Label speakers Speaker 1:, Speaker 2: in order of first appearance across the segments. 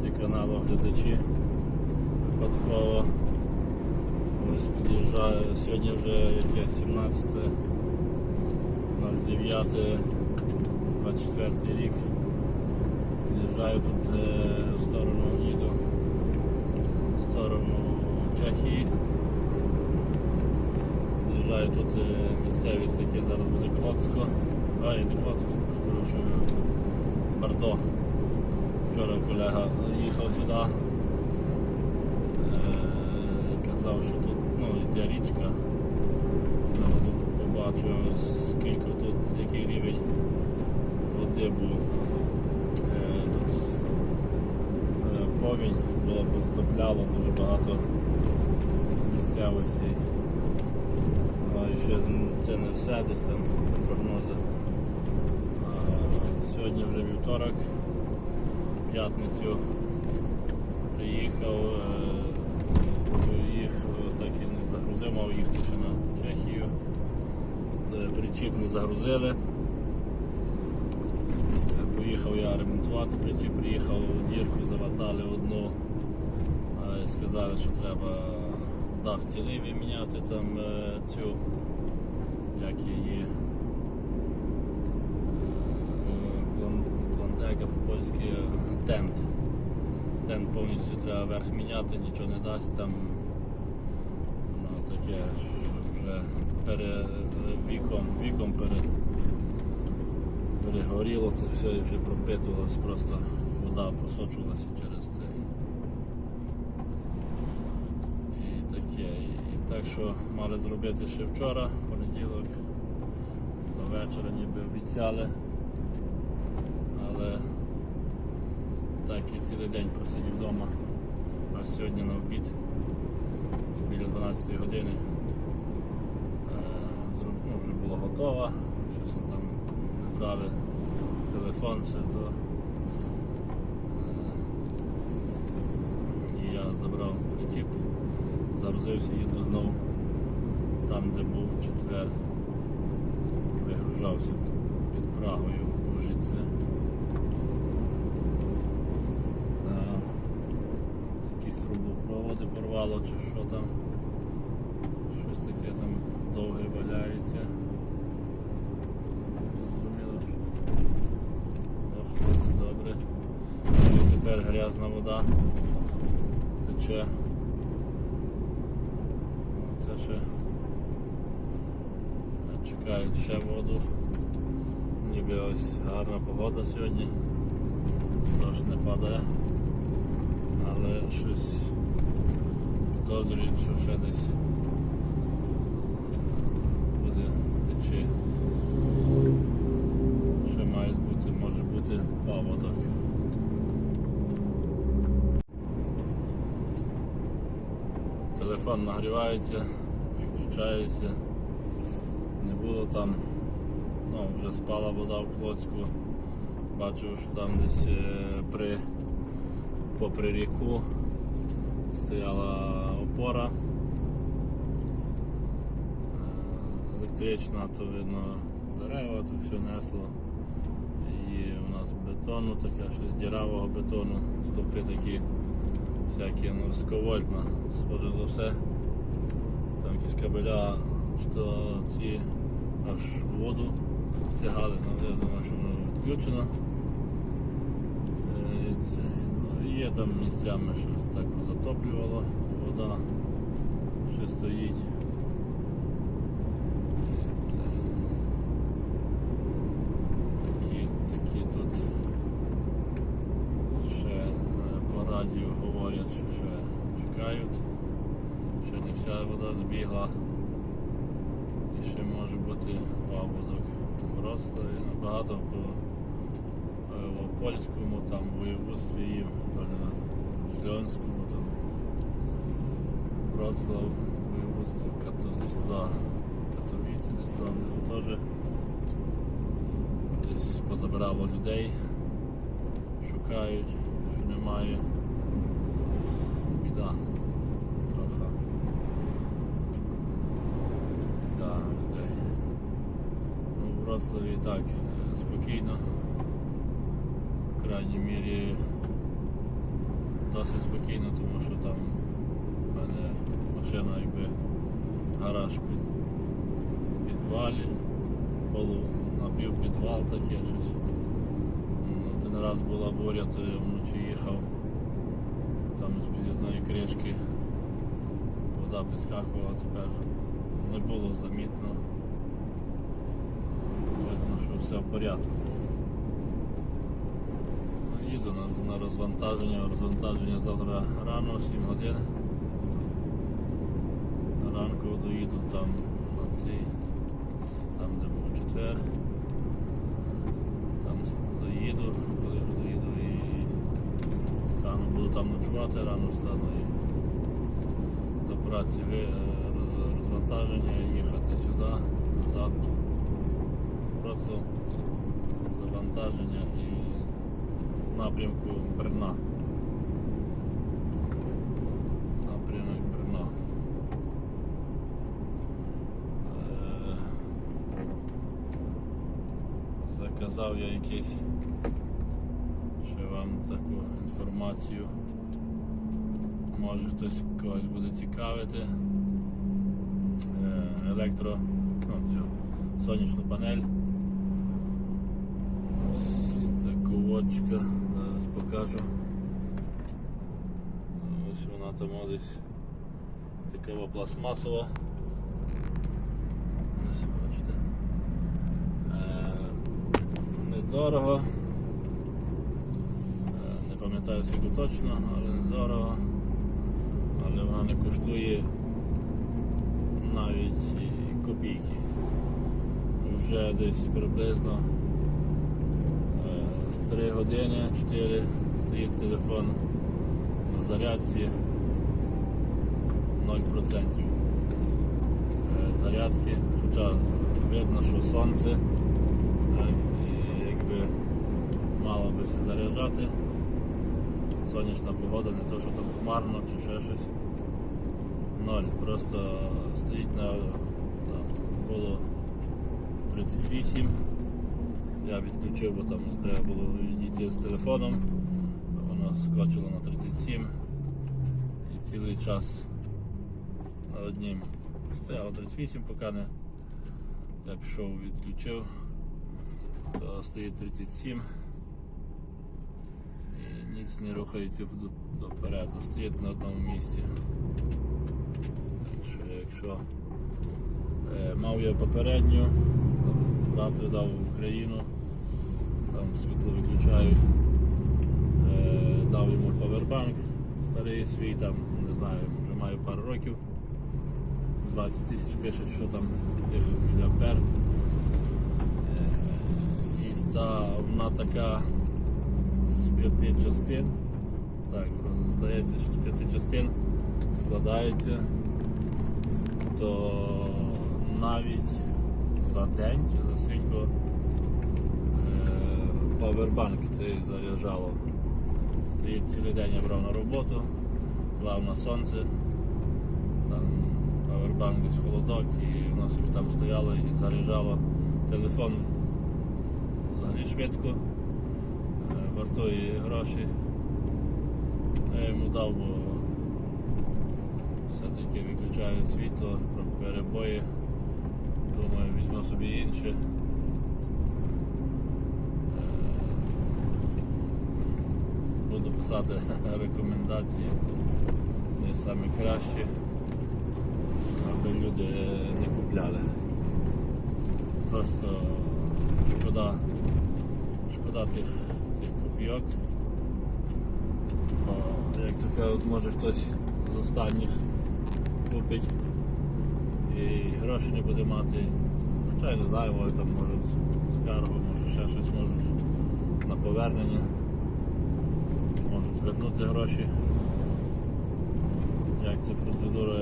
Speaker 1: гості каналу, глядачі. Випадково ось під'їжджаю. Сьогодні вже яке 17 09 24 рік. Під'їжджаю тут е, в сторону їду, в сторону Чехії. Під'їжджаю тут е, місцевість таке зараз буде Клоцько. Ой, не Клоцько, коротше, Бардо. Вчора колега їхав сюди. Е, казав, що тут ну, йде річка. Тут побачу, скільки тут, який рівень води був. Е, тут е, повінь було потопляло дуже багато місцевості. І ще це не все, десь там прогнози. Сьогодні вже вівторок, п'ятницю приїхав, е, їх так і не загрузив, мав їхати ще на Чехію. Е, Причіп не загрузили. Е, Поїхав я ремонтувати причіп, приїхав, дірку залатали одну. Сказали, що треба дах цілий міняти там е, цю, як її. Е, Пландека по-польськи тент. Тент повністю треба верх міняти, нічого не дасть там. Ну, таке, вже пере, віком, віком пере, перегоріло це все і вже пропитувалось, просто вода просочувалася через це. І таке. І так що мали зробити ще вчора, понеділок, до вечора ніби обіцяли. Але так і цілий день просидів вдома. А сьогодні на обід біля 12 години е, ну, вже було готово. Щось вони там брали телефон, все то. Е, І я забрав причіп, загрузився, їду знову там, де був четвер. Вигружався під, Прагою в Ужице. Та Якісь порвало чи що там. Щось таке там довге валяється. Зрозуміло. Ох, добре. І тепер грязна вода тече. Це ще чекають ще воду. Ніби ось гарна погода сьогодні. Дощ не падає. Але щось підозрюють, що ще десь буде течі. Ще мають бути, може бути паводок. Телефон нагрівається, виключається. Не було там, ну вже спала вода в Клоцьку. Бачив, що там десь е, при попри ріку стояла опора е, електрична, то видно дерева, то все несло. І у нас бетону таке, що діравого бетону, стовпи такі всякі, ну, сковольтна, схоже за все. Там якісь кабеля, що ці аж в воду тягали, ну, я думаю, що воно відключено. Е, це, ну, Там місцями, що так затоплювало, вода ще стоїть. Такі, тут ще е, по радіо говорять, що ще чекають. Ще не вся вода збігла. І ще може бути паводок в Вроцлаві. Ну, Багато по в польському, там воєводстві і на Шльонському, там Вроцлав, воєводство, Като, десь туди, Катовіці, десь внизу теж десь позабирало людей, шукають, що немає. Біда трохи. Біда людей. Ну, в Вроцлаві так е, спокійно. Крайній мірі досить спокійно, тому що там в мене машина якби гараж під підвалі, полу напівпідвал таке щось. Один раз була буря, то я вночі їхав. Там з-під одної кришки вода підскакувала, тепер не було замітно. Видно, що все в порядку. Їду на, на розвантаження, розвантаження завтра рано, 7 годин. Ранку доїду там на цей, там де був четвер. Там доїду, коли доїду і стану, буду там ночувати, рано встану і до праці роз- розвантаження, їхати сюди, назад. Просто завантаження і напрямку Брна. Напрямок Брна. Е, Заказав я якийсь ще вам таку інформацію. Може хтось когось буде цікавити. Е, Електро, ну, цю сонячну панель. Ось зараз покажу. Ось вона там десь така пластмасова. Ось бачите. Е, Недорого. Е, Не пам'ятаю скільки точно, але недорого. Але вона не коштує навіть копійки. Вже десь приблизно 3 години 4 стоїть телефон на зарядці 0% е, зарядки, хоча видно, що сонце так, і якби мало би все заряджати. Сонячна погода, не то, що там хмарно чи ще щось. Ноль. Просто стоїть на там, було 38. Я відключив, бо там треба було відійти з телефоном. Воно скочило на 37 і цілий час на однім стояло 38, поки не я пішов відключив, то стоїть 37 і ніц не рухається до- допереду, стоїть на одному місці. Так що якщо е, мав я попередню, там брат видав в Україну, світло виключають, е, дав йому павербанк старий свій, там, не знаю, вже маю пару років. 20 тисяч пишуть, що там тих міліампер. Е, і та вона така з п'яти частин. Так, здається, що з п'яти частин складається, то навіть за день чи за е, павербанк цей заряджало. Стоїть цілий день я брав на роботу, клав на сонце, там павербанк десь холодок і воно собі там стояло і заряджало телефон взагалі швидко, е, вартує гроші. Я йому дав, бо все-таки виключають світло, перебої. Думаю, візьму собі інше. Буду писати рекомендації, не самі кращі, аби люди не купляли. Просто шкода, шкода тих, тих копійок. Бо, як то кажуть, може хтось з останніх купить і гроші не буде мати. Хоча я не знаю, може там можуть скаргу, може ще щось можуть на повернення. Вернути гроші. Як ця процедура,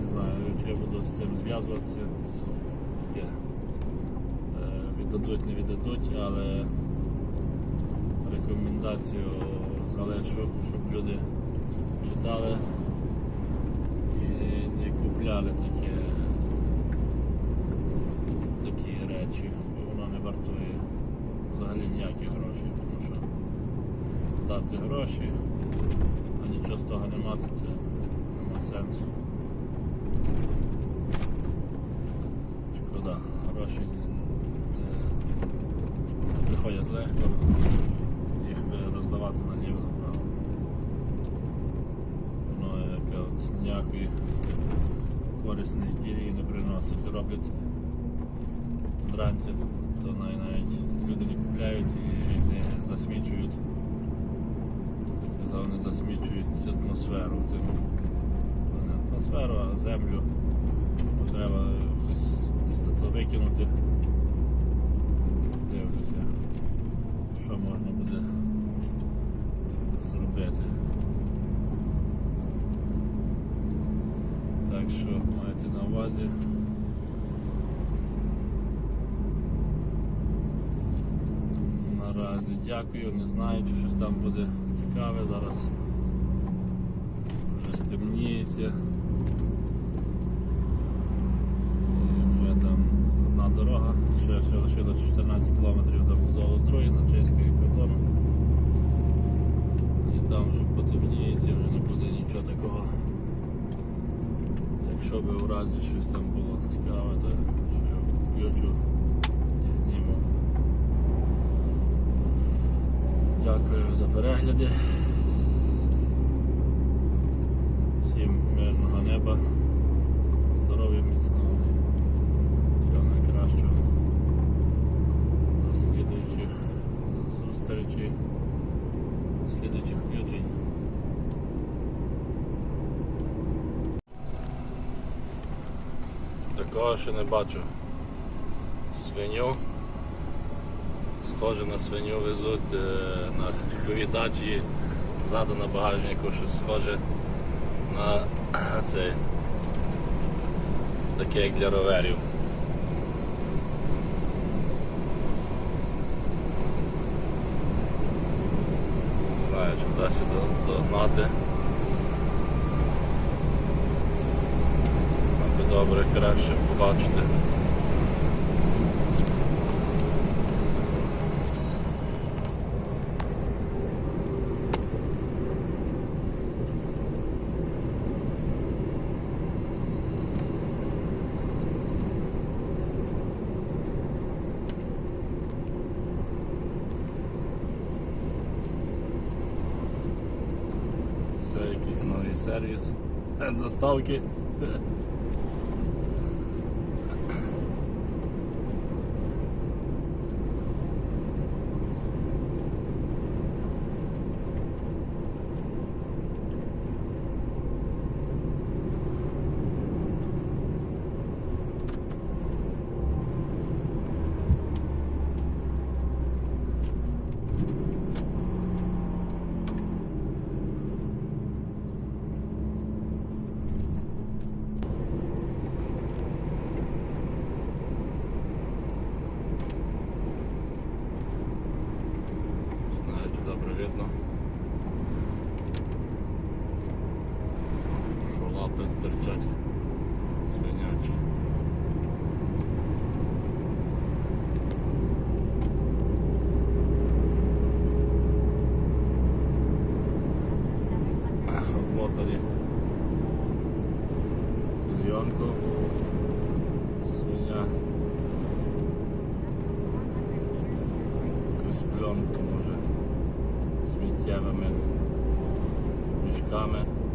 Speaker 1: не знаю, чи я буду з цим зв'язуватися. Таке. Е, Віддадуть, не віддадуть, але рекомендацію залишу, щоб люди читали і не купляли такі, такі речі, бо воно не вартує взагалі ніяких грошей, тому що дати гроші а нічого з того не мати, це нема сенсу. Шкода, гроші не, приходять легко, їх би роздавати наліво направо. Воно яке от ніякої корисної дії не приносить. Роблять вранці, то навіть люди не купляють і не засмічують. Казав, засмічують атмосферу. Не атмосферу, а землю. Треба хтось викинути. Дивлюся, що можна буде зробити. Так що маєте на увазі. Наразі дякую, не знаю, чи щось там буде цікаве зараз. Вже стемніється. І вже там одна дорога, ще все лишилось 14 кілометрів до до Острої на чеської кордону. І там вже потемніється, вже не буде нічого такого. Якщо би в разі щось там було цікаве, то ще включу і зніму. Перегляди. Всім мирного неба, здоров'я міцного всього найкращого. До слідуючих зустрічей, слідуючих включень. Такого ще не бачу. Свиню. Схоже на свиню везуть е, на хвітачі ззаду на багажнику, щось схоже на цей таке як для роверів. Не знаю, чи вдасться до- догнати. Добре, краще побачити. якийсь новий сервіс доставки. łapę sterczać zmieniać. Złotanie kulionko słynia z plonku może. Z mięciawami mieszkamy.